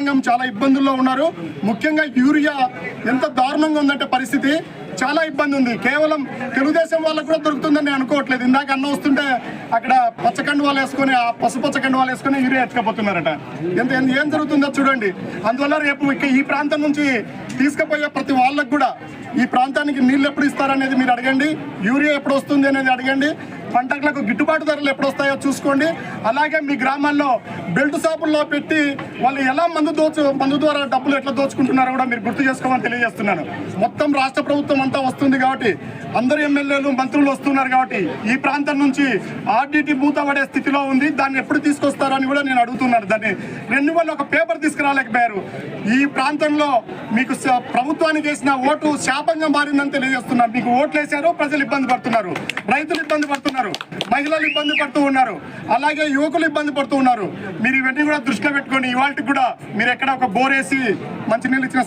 రైతాంగం చాలా ఇబ్బందుల్లో ఉన్నారు. ముఖ్యంగా యూరియా ఎంత దారుణంగా ఉందంటే పరిస్థితి చాలా ఇబ్బంది ఉంది. కేవలం తెలుగుదేశం వాళ్ళకు కూడా దొరుకుతుందని నేను అనుకోవట్లేదు. ఇందాక అన్న వస్తుంటే అక్కడ పచ్చకండు వాళ్ళు వేసుకొని ఆ పసుపచ్చకండు వాళ్ళు వేసుకొని యూరియా ఎత్తుకపోతున్నారట. ఎంత ఏం జరుగుతుందో చూడండి. అందువల్ల రేపు ఈ ప్రాంతం నుంచి తీసుకుపోయే ప్రతి వాళ్ళకు కూడా ఈ ప్రాంతానికి నీళ్ళు ఎప్పుడు ఇస్తారనేది మీరు అడగండి. యూరియా ఎప్పుడు వస్తుంది అనేది అడగండి. పంటలకు గిట్టుబాటు ధరలు ఎప్పుడు వస్తాయో చూసుకోండి. అలాగే మీ గ్రామాల్లో బెల్ట్ షాపుల్లో పెట్టి వాళ్ళు ఎలా మందు దోచు మందు ద్వారా డబ్బులు ఎట్లా దోచుకుంటున్నారో కూడా మీరు గుర్తు చేసుకోమని తెలియజేస్తున్నాను. మొత్తం రాష్ట్ర ప్రభుత్వం అంతా వస్తుంది కాబట్టి అందరు ఎమ్మెల్యేలు మంత్రులు వస్తున్నారు కాబట్టి ఈ ప్రాంతం నుంచి ఆర్డీటీ మూత పడే స్థితిలో ఉంది. దాన్ని ఎప్పుడు తీసుకొస్తారని కూడా నేను అడుగుతున్నాను. దాన్ని రెండు వల్ల ఒక పేపర్ తీసుకురాలేకపోయారు. ఈ ప్రాంతంలో మీకు ప్రభుత్వానికి వేసిన ఓటు శాపంగా మారిందని తెలియజేస్తున్నారు మీకు ఓట్లు వేశారు ప్రజలు ఇబ్బంది పడుతున్నారు. రైతులు ఇబ్బంది పడుతున్నారు. మహిళలు ఇబ్బంది పడుతూ ఉన్నారు. అలాగే యువకులు ఇబ్బంది పడుతూ ఉన్నారు. మీరు ఇవన్నీ కూడా దృష్టిలో పెట్టుకొని ఇవాళకి కూడా మీరు ఎక్కడ ఒక బోర్ వేసి మంచినీళ్ళు ఇచ్చిన